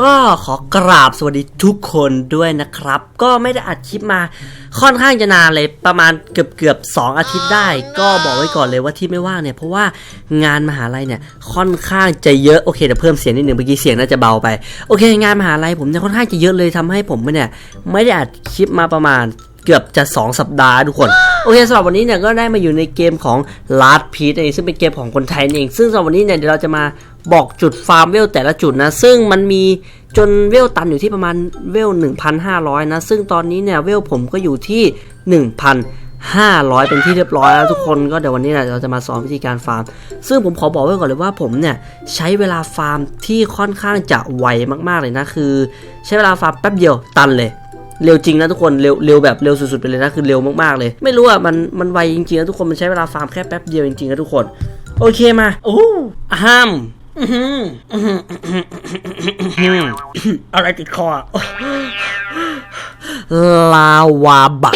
ก็ขอกราบสวัสดีทุกคนด้วยนะครับ ก็ไม่ได้อัดคลิปมาค่อนข้างจะนานเลยประมาณเกือบเกือบสองอาทิตย์ได้ ก็บอกไว้ก่อนเลยว่าที่ไม่ว่างเนี่ย เพราะว่างานมหาลัยเนี่ยค่อนข้างจะเยอะโอเคเดี๋ยวเพิ่มเสียงนิดหนึ่งเมื่อกี้เสียงน่าจะเบาไปโอเค งานมหาลัยผมเนี่ยค่อนข้างจะเยอะเลยทำให้ผมเนี่ยไม่ได้อัดคลิปมาประมาณเกือบจะ 2 สัปดาห์ทุกคน โอเคสำหรับวันนี้เนี่ยก็ได้มาอยู่ในเกมของ Last p e a c e เองซึ่งเป็นเกมของคนไทยเอง ซึ่งสำหรับวันนี้เนี่ยเดี๋ยวเราจะมา บอกจุดฟาร์มเวลแต่ละจุดนะ ซึ่งมันมีจนเวลตันอยู่ที่ประมาณเวล 1,500 นะ ซึ่งตอนนี้เนี่ยเวลผมก็อยู่ที่ 1,500 เป็นที่เรียบร้อยแล้วทุกคนก็เดี๋ยววันนี้เนี่ยเราจะมาสอนวิธีการฟาร์ม ซึ่งผมขอบอกไว้ก่อนเลยว่าผมเนี่ยใช้เวลาฟาร์มที่ค่อนข้างจะไวมากๆเลยนะ คือ ใช้เวลาฟาร์มแป๊บเดียวตันเลยเร็วจริงนะทุกคนเร็วเร็วแบบเร็วสุดๆไปเลยนะคือเร็วมากๆเลย ไม่รู้อะมันมันไวจริงๆนะทุกคนมันใช้เวลาฟาร์มแค่แป๊บเดียวจริงๆนะทุกคน โอเคมาโอ้ห้าม อะไรติดคอลาวาบัก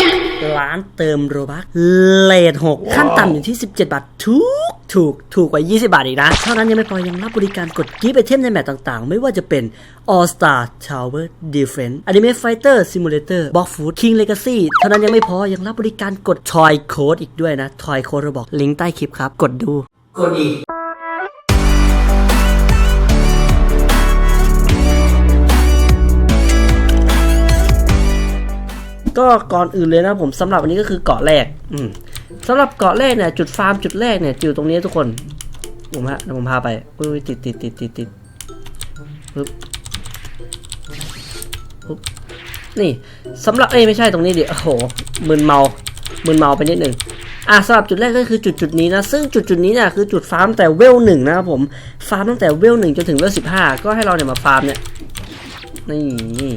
ร้านเติมโรบักเลทหกขั้นต่ำอยู่ที่ 17 บาททุกถูกถูกกว่า 20 บาทอีกนะ เท่านั้นยังไม่พอยังรับบริการกดกิฟต์ไอเทมในแมตช์ต่างๆ ไม่ว่าจะเป็น All Star Tower Defense Anime Fighter Simulator Box Food King Legacy เท่านั้นยังไม่พอยังรับบริการกด Toy Code อีกด้วยนะ Toy Code เราบอกลิงก์ใต้คลิปครับ กดดู กดอีก ก็ก่อนอื่นเลยนะผมสำหรับวันนี้ก็คือเกาะแรก อืมสำหรับเกาะแรกเนี่ยจุดฟาร์มจุดแรกเนี่ยอยู่ตรงนี้ทุกคนผมฮะเดี๋ยวผมพาไปอุ้ยติดติดติดติดติดปึ๊บปึ๊บนี่สำหรับเอ้ไม่ใช่ตรงนี้ดิโอ้โหมึนเมามึนเมาไปนิดหนึ่งอะสำหรับจุดแรกก็คือจุดจุดนี้นะซึ่งจุดจุดนี้เนี่ยคือจุดฟาร์มแต่เวลหนึ่งนะครับผมฟาร์มตั้งแต่เวลหนึ่งจนถึงเวลสิบห้าก็ให้เราเนี่ยมาฟาร์มเนี่ยนี่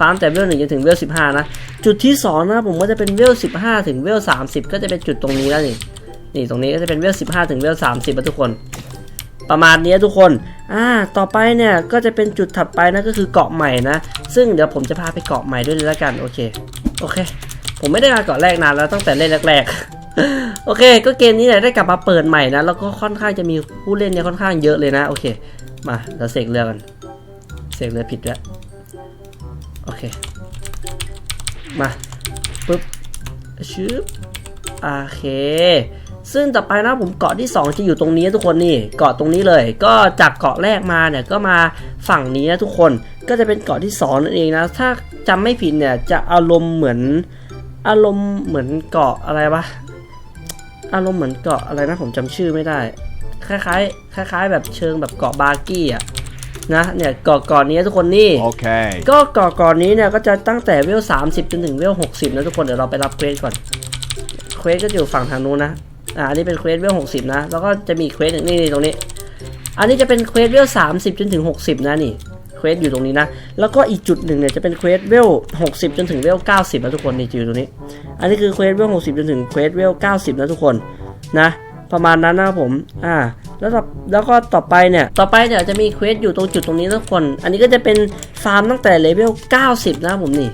ฟาร์มแต่เวลหนึ่งจนถึงเวลสิบห้านะ จุดที่สองนะผมก็จะเป็นเวลสิบห้าถึงเวลสามสิบก็จะเป็นจุดตรงนี้แล้วนี่นี่ตรงนี้ก็จะเป็นเวลสิบห้าถึงเวลสามสิบทุกคน ประมาณนี้ทุกคนอ่าต่อไปเนี่ยก็จะเป็นจุดถัดไปนะก็คือเกาะใหม่นะ ซึ่งเดี๋ยวผมจะพาไปเกาะใหม่ด้วยเลยละกันโอเคโอเค ผมไม่ได้มาเกาะแรกนานแล้วตั้งแต่เล่นแรกๆโอเค ก็เกมนี้เนี่ยได้กลับมาเปิดใหม่นะแล้วก็ค่อนข้างจะมีผู้เล่นเนี่ยค่อนข้างเยอะเลยนะโอเค มาเราเสกเรือกันเสกเรือผิดแล้ว โอเค มาปุ๊บชืบโอเค ซึ่งต่อไปนะผมเกาะที่ 2 จะอยู่ตรงนี้ทุกคนนี่ เกาะตรงนี้เลย ก็จากเกาะแรกมาเนี่ยก็มาฝั่งนี้นะทุกคน ก็จะเป็นเกาะที่2นั่นเองนะ ถ้าจำไม่ผิดเนี่ยจะอารมณ์เหมือนอารมณ์เหมือนเกาะอะไรวะ อารมณ์เหมือนเกาะอะไรนะผมจำชื่อไม่ได้ คล้ายๆ คล้าย ๆ แบบเชิงแบบเกาะบาร์กี้อะ นะเนี่ยเกาะเกาะนี้ทุกคนนี่ Okay. ก็ก่อนก่อนนี้เนี่ยก็จะตั้งแต่เวล30จนถึงเวล60นะทุกคนเดี๋ยวเราไปรับเควสก่อนเควสก็อยู่ฝั่งทางนู้นนะอ่าอันนี้เป็นเควสเวล60นะแล้วก็จะมีเควสหนึ่งนี่นี่ตรงนี้ อันนี้จะเป็นเควสเวล30จนถึง60นะนี่เควสอยู่ตรงนี้นะ แล้วก็อีกจุดหนึ่งเนี่ยจะเป็นเควสเวล60จนถึงเวล90นะทุกคนนี่อยู่ตรงนี้ อันนี้คือเควสเวล60จนถึงเควสเวล90นะทุกคนนะ ประมาณนั้นนะครับผม อ่า แล้วต่อแล้วก็ต่อไปเนี่ย ต่อไปเนี่ยจะมีเควสอยู่ตรงจุดตรงนี้ทุกคน อันนี้ก็จะเป็นฟาร์มตั้งแต่เลเวล 90 นะผมนี่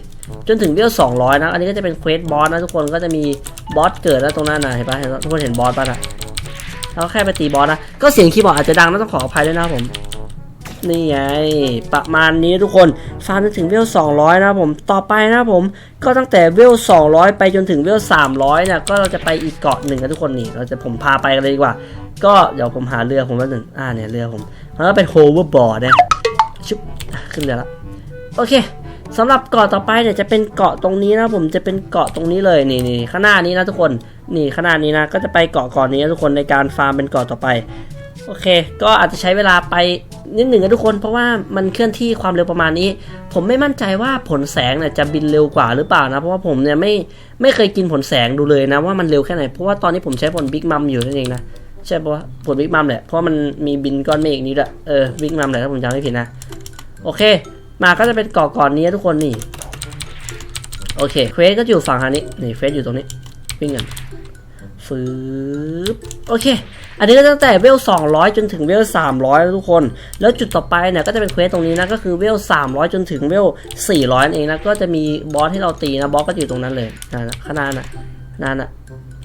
จนถึงเลเวล200 นะ อันนี้ก็จะเป็นเควสบอสนะทุกคนก็จะมีบอสเกิดแล้วตรงนั้นนะเห็นปะเห็นปะทุกคนเห็นบอสป่ะนะแล้วแค่ไปตีบอสนะ ก็เสียงคีย์บอร์ดอาจจะดังนะต้องขออภัยด้วยนะผมนี่ไงประมาณนี้ทุกคนฟาร์มจนถึงเวล 200 นะผมต่อไปนะผมก็ตั้งแต่เวล 200 ไปจนถึงเวล 300 เนี่ยก็เราจะไปอีกเกาะหนึ่งนะทุกคนนี่เราจะผมพาไปกันเลยดีกว่า ก็เดี๋ยวผมหาเรือผมแป๊บหนึ่งอ่าเนี่ยเรือผมมันก็เป็นโฮเวอร์บอร์ดนี่ยชุบขึ้นเรือละโอเคสำหรับเกาะต่อไปเนี่ยจะเป็นเกาะตรงนี้นะผมจะเป็นเกาะตรงนี้เลยนี่นี่ข้างหน้านี้นะทุกคนนี่ข้างหน้านี้นะก็จะไปเกาะเกาะนี้นะทุกคนในการฟาร์มเป็นเกาะต่อไปโอเค ก็อาจจะใช้เวลาไปนิดหนึ่งนะทุกคน เพราะว่ามันเคลื่อนที่ความเร็วประมาณนี้ ผมไม่มั่นใจว่าผลแสงเนี่ยจะบินเร็วกว่าหรือเปล่านะ เพราะว่าผมเนี่ยไม่ไม่เคยกินผลแสงดูเลยนะว่ามันเร็วแค่ไหน เพราะว่าตอนนี้ผมใช้ผลบิ๊กมัมอยู่นั่นเองนะ ใช่ปะวะผลบิ๊กมัมแหละ เพราะมันมีบินก้อนเมฆนี้ด้วยเออบิ๊กมัมแหละถ้าผมจำไม่ผิดนะ โอเค มาก็จะเป็นเกาะก่อนนี้ทุกคนนี่ โอเคเควสก็อยู่ฝั่งทางนี้ นี่เควสอยู่ตรงนี้ วิ่งกันฟืบโอเค อันนี้ก็ตั้งแต่เวล 200 จนถึงเวล 300 แล้วทุกคน แล้วจุดต่อไปเนี่ยก็จะเป็นเควสตรงนี้นะก็คือเวล 300 จนถึงเวล 400นั่นเองนะก็จะมีบอสที่เราตีนะบอสก็อยู่ตรงนั้นเลยนั่นะข้างหน้าน่ะนั่นน่ะ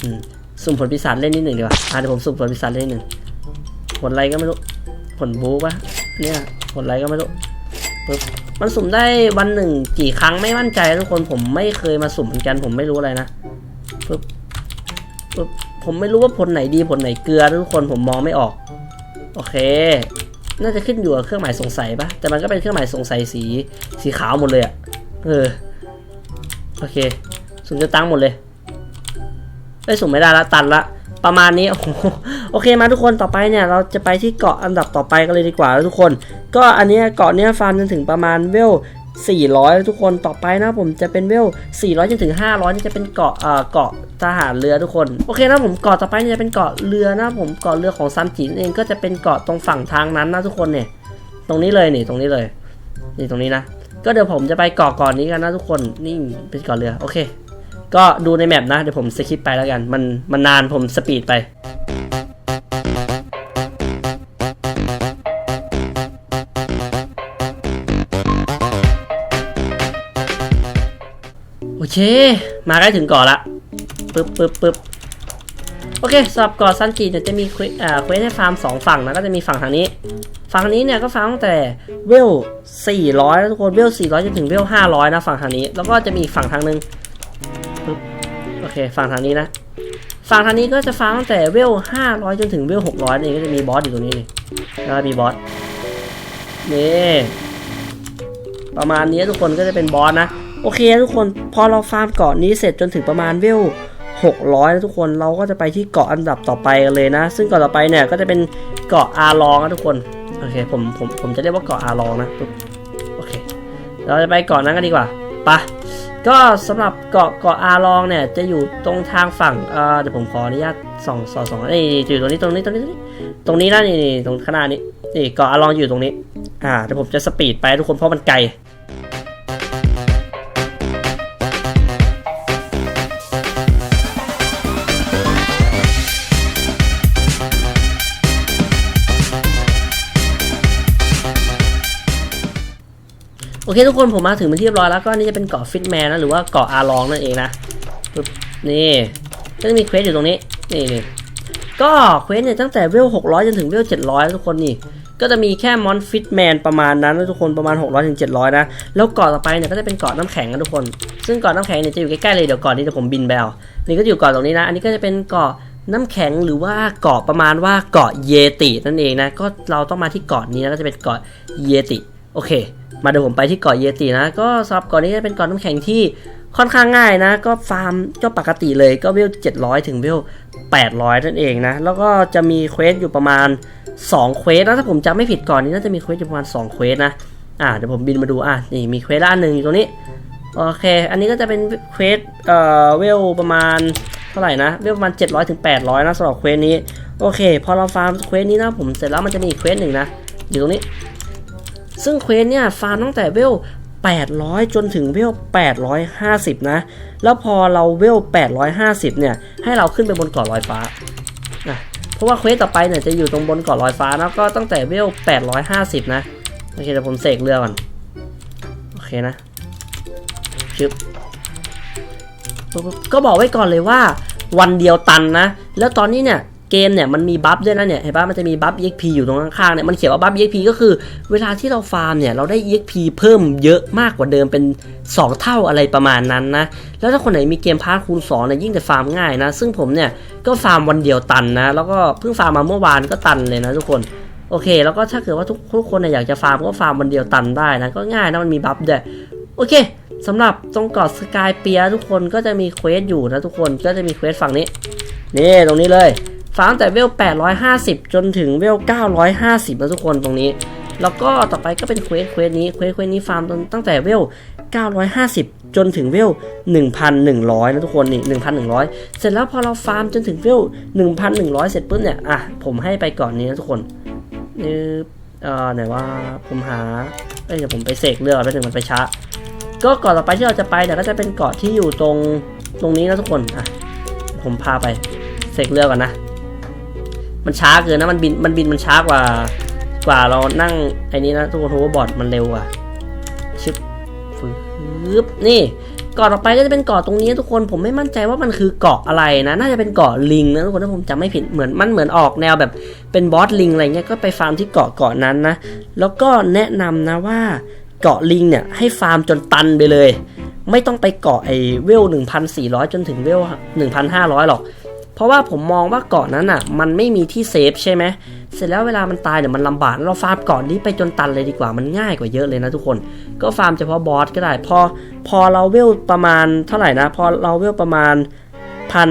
อืม สุ่มผลปีศาจเล่นนิดหนึ่งดีกว่าอะเดี๋ยวผมสุ่มผลปีศาจเล่นนิดหนึ่งผลอะไรก็ไม่รู้ ผลบูปะเนี่ยผลอะไรก็ไม่รู้ปึ๊บมันสุ่มได้วันหนึ่งกี่ครั้งไม่มั่นใจทุกคนผมไม่เคยมาสุ่มเหมือนกัน ผมไม่รู้อะไรนะปึ๊บปึ๊บผมไม่รู้ว่าผลไหนดีผลไหนเกลือทุกคนผมมองไม่ออก โอเค น่าจะขึ้นอยู่กับเครื่องหมายสงสัยปะแต่มันก็เป็นเครื่องหมายสงสัยสีสีขาวหมดเลยอะเออโอเคสุ่มจะตั้งหมดเลย เอ้สุ่มไม่ได้ละตันละประมาณนี้โอ้โหโอเคมาทุกคนต่อไปเนี่ยเราจะไปที่เกาะอันดับต่อไปกันเลยดีกว่าแล้วทุกคน ก็อันนี้เกาะเนี้ยฟาร์มจนถึงประมาณเวล400 ทุกคนต่อไปนะผมจะเป็นเวล 400จนถึง 500 นี่จะเป็นเกาะเอ่อเกาะทหารเรือทุกคนโอเคนะผมเกาะต่อไปนี่จะเป็นเกาะเรือนะผมเกาะเรือของซัมจินเองก็จะเป็นเกาะตรงฝั่งทางนั้นนะทุกคนเนี่ย ตรงนี้เลยนี่ตรงนี้เลย นี่ตรงนี้นะ ก็เดี๋ยวผมจะไปเกาะก่อนนี้กันนะทุกคนนี่เป็นเกาะเรือโอเค ก็ดูในแมปนะ เดี๋ยวผมสคิปไปแล้วกัน มันมันนานผมสปีดไปโอเค มาใกล้ถึงเกาะละปึ๊บปึ๊บปึ๊บโอเคสำหรับเกาะซันจิเนี่ยจะมีเควสอ่าเควสให้ฟาร์มสองฝั่งนะก็จะมีฝั่งทางนี้ ฝั่งนี้เนี่ยก็ฟาร์มตั้งแต่เวล400 แล้วทุกคนเวล400จนถึงเวล500 นะฝั่งทางนี้ แล้วก็จะมีอีกฝั่งทางหนึง เคฝั่งทางนี้นะฝั่งทางนี้ก็จะฟาร์มตั้งแต่เวล500จนถึงเวล600นี่ก็จะมีบอสอยู่ตรงนี้นี่แล้วมีบอสนี่ประมาณนี้ทุกคนก็จะเป็นบอสนะ โอเคทุกคนพอเราฟาร์มเกาะนี้เสร็จจนถึงประมาณเวล600นะทุกคนเราก็จะไปที่เกาะอันดับต่อไปกันเลยนะ ซึ่งเกาะต่อไปเนี่ยก็จะเป็นเกาะอาลองนะทุกคนโอเคผมผมผมจะเรียกว่าเกาะอาลองนะโอเค เราจะไปเกาะนั้นกันดีกว่าไปะ ก็สำหรับเกาะเกาะอาลองเนี่ยจะอยู่ตรงทางฝั่งเอ่อเดี๋ยวผมขออนุญาตส่องส่องส่องนี่อยู่ตรงนี้ตรงนี้ตรงนี้ตรงนี้ตรงนี้นะนี่นี่ตรงข้างหน้านี้นี่เกาะอาลองอยู่ตรงนี้ อ่าเดี๋ยวผมจะสปีดไปทุกคนเพราะมันไกล โอเคทุกคนผมมาถึงเป็นที่เรียบร้อยแล้วก็นี่จะเป็นเกาะฟิตแมนนะหรือว่าเกาะอาลองนั่นเองนะปึ๊บนี่ก็จะมีเควสอยู่ตรงนี้นี่นี่ก็เควสเนี่ยตั้งแต่เวล600 จนถึงเวล700 ทุกคนนี่ก็จะมีแค่มอนฟิตแมนประมาณนั้นทุกคนประมาณ 600ถึง700 นะ แล้วเกาะต่อไปเนี่ยก็จะเป็นเกาะน้ำแข็งนะทุกคน ซึ่งเกาะน้ำแข็งเนี่ยจะอยู่ใกล้ๆเลยเดี๋ยวก่อนนี้เดี๋ยวผมบินไปเอานี่ก็อยู่เกาะตรงนี้นะ อันนี้ก็จะเป็นเกาะน้ำแข็งหรือว่าเกาะประมาณว่าเกาะเยตินั่นเองนะ ก็เราต้องมาที่เกาะนี้นะก็จะเป็นเกาะเยติ โอเค มาเดี๋ยวผมไปที่เกาะเยตินะ ก็สำหรับเกาะนี้จะเป็นเกาะน้ำแข็งที่ค่อนข้างง่ายนะ ก็ฟาร์มก็ปกติเลยก็เวล700 ถึงเวล800 นั่นเองนะ แล้วก็จะมีเควสอยู่ประมาณ 2 เควสนะถ้าผมจำไม่ผิดก่อนนี้น่าจะมีเควสอยู่ประมาณ 2 เควสนะ อ่าเดี๋ยวผมบินมาดูอะนี่มีเควสละอันหนึ่งอยู่ตรงนี้ โอเค อันนี้ก็จะเป็นเควสเอ่อเวลประมาณเท่าไหร่นะ เวลประมาณ 700 ถึง 800 นะสำหรับเควสนี้ โอเค พอเราฟาร์มเควสนี้นะผมเสร็จแล้วมันจะมีอีกเควสหนึ่งนะอยู่ตรงนี้ ซึ่งเควสเนี่ยฟาร์มตั้งแต่เวล 800 จนถึงเวล 850 นะ แล้วพอเราเวล 850 เนี่ย ให้เราขึ้นไปบนเกาะลอยฟ้านะเพราะว่าเควสต่อไปเนี่ยจะอยู่ตรงบนเกาะลอยฟ้านะก็ตั้งแต่เวล 850 นะ โอเคเดี๋ยวผมเสกเรือก่อน โอเคนะชึบปุ๊บปุ๊บก็บอกไว้ก่อนเลยว่าวันเดียวตันนะ แล้วตอนนี้เนี่ย เกมเนี่ยมันมีบัฟด้วยนะเนี่ยเห็นปะมันจะมีบัฟ EXP อยู่ตรงข้างๆเนี่ยมันเขียนว่าบัฟ EXP ก็คือเวลาที่เราฟาร์มเนี่ยเราได้ EXP เพิ่มเยอะมากกว่าเดิมเป็น 2 เท่าอะไรประมาณนั้นนะแล้วถ้าคนไหนมีเกมพาร์ทคูณ2เนี่ยยิ่งจะฟาร์มง่ายนะ ซึ่งผมเนี่ยก็ฟาร์มวันเดียวตันนะ แล้วก็เพิ่งฟาร์มมาเมื่อวานก็ตันเลยนะทุกคนโอเค แล้วก็ถ้าเกิดว่าทุกทุกคนเนี่ยอยากจะฟาร์มก็ฟาร์มวันเดียวตันได้นะก็ง่ายนะมันมีบัฟด้วยโอเคสำหรับตรงเกาะสกายเปียทุกคนก็จะมีเควสอยู่นะทุกคนก็จะมีเควสฝั่งนี้นี่ตรงนี้เลย ฟาร์มแต่เวล 850 จนถึงเวล 950นะทุกคนตรงนี้ แล้วก็ต่อไปก็เป็นเควสเควสนี้เควสเควสนี้ฟาร์มตั้งแต่เวล 950 จนถึงเวล 1,100 นะทุกคนนี่1,100 เสร็จแล้วพอเราฟาร์มจนถึงเวล 1,100 เสร็จปุ๊บเนี่ยอะผมให้ไปก่อนนี้นะทุกคนนี่เอ่อไหนว่าผมหาเอ้ยเดี๋ยวผมไปเสกเรือไปถึงมันไปช้าก็เกาะต่อไปที่เราจะไปเนี่ยก็จะเป็นเกาะที่อยู่ตรงตรงนี้นะทุกคนอะผมพาไปเสกเรือก่อนนะ มันช้าเกินนะมันบินมันบินมันช้ากว่า กว่าเรานั่งไอ้นี้นะทุกคนโฮเวอร์บอร์ดมันเร็วกว่าชึบฟืบนี่เกาะต่อไปก็จะเป็นเกาะตรงนี้ทุกคนผมไม่มั่นใจว่ามันคือเกาะอะไรนะ น่าจะเป็นเกาะลิงนะทุกคนถ้าผมจำไม่ผิดเหมือนมันเหมือนออกแนวแบบเป็นบอสลิงอะไรเงี้ยก็ไปฟาร์มที่เกาะเกาะนั้นนะแล้วก็แนะนำนะว่าเกาะลิงเนี่ยให้ฟาร์มจนตันไปเลย ไม่ต้องไปเกาะไอ้เวล 1,400 จนถึงเวล 1,500 หรอก เพราะว่าผมมองว่าเกาะนั้นอะ มันไม่มีที่เซฟใช่ไหมเสร็จแล้วเวลามันตายเนี่ยมันลำบากเราฟาร์มเกาะนี้ไปจนตันเลยดีกว่ามันง่ายกว่าเยอะเลยนะทุกคน ก็ฟาร์มเฉพาะบอสก็ได้พอพอเราเวลประมาณเท่าไหร่นะ พอเราเวลประมาณพัน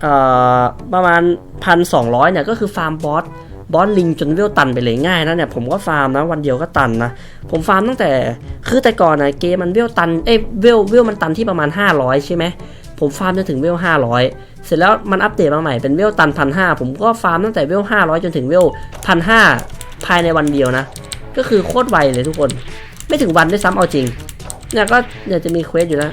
เอ่อประมาณพันสองร้อยเนี่ยก็คือฟาร์มบอสบอสลิงจนเวลตันไปเลยง่ายนะเนี่ยผมก็ฟาร์มนะวันเดียวก็ตันนะ ผมฟาร์มตั้งแต่คือแต่ก่อนนะเกมมันเวลตันเอ้ยเวลเวลมันตันที่ประมาณ 500 ใช่ไหม ผมฟาร์มจนถึงเวล500เสร็จแล้วมันอัปเดตมาใหม่เป็นเวลตันพันห้าผมก็ฟาร์มตั้งแต่เวล500จนถึงเวลพันห้าภายในวันเดียวนะ ก็คือโคตรไวเลยทุกคน ไม่ถึงวันด้วยซ้ำเอาจริงเนี่ยก็เดี๋ยวจะมีเควสอยู่นะ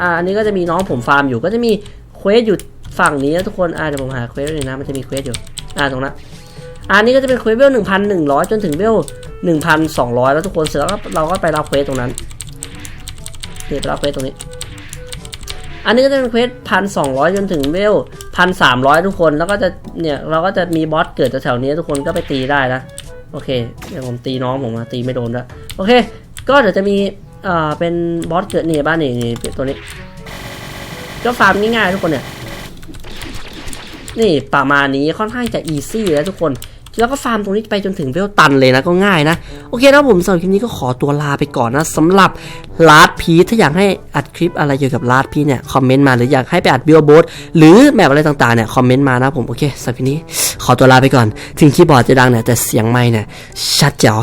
อ่าอันนี้ก็จะมีน้องผมฟาร์มอยู่ก็จะมีเควสอยู่ฝั่งนี้นะทุกคนอ่าเดี๋ยวผมหาเควสเลยนะ มันจะมีเควสอยู่อ่าตรงนั้นอ่านี่ก็จะเป็นเควสเวลหนึ่งพันหนึ่งร้อยจนถึงเวลหนึ่งพันสองร้อยแล้วทุกคนเสร็จแล้วเราก็ไปรับเควสตรงนั้นนี่ไปรับเควสตรงนี้ อันนี้ก็จะเป็นเควสพันสองร้อยจนถึงเวลพันสามร้อยทุกคน แล้วก็จะเนี่ยเราก็จะมีบอสเกิดแถวๆนี้ทุกคนก็ไปตีได้นะ โอเคเดี๋ยวผมตีน้องผมมาตีไม่โดนด้วยโอเค ก็เดี๋ยวจะมีเอ่อเป็นบอสเกิดนี่บ้านนี่นี่ตัวนี้ ก็ฟาร์มง่ายๆทุกคนเนี่ย นี่ประมาณนี้ค่อนข้างจะอีซี่แล้วทุกคน แล้วก็ฟาร์มตรงนี้ไปจนถึงเวลตันเลยนะก็ง่ายนะ โอเคนะผมสำหรับคลิปนี้ก็ขอตัวลาไปก่อนนะสำหรับลาดพีถ้าอยากให้อัดคลิปอะไรเกี่ยวกับลาดพีเนี่ยคอมเมนต์มาหรืออยากให้ไปอัดบิลโบสหรือแมปอะไรต่างๆเนี่ยคอมเมนต์มานะผมโอเคสำหรับคลิปนี้ขอตัวลาไปก่อน ถึงคีย์บอร์ดจะดังเนี่ยแต่เสียงไม้เนี่ยชัดเจ๋ว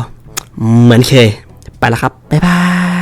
เหมือนเคยไปแล้วครับบ๊ายบาย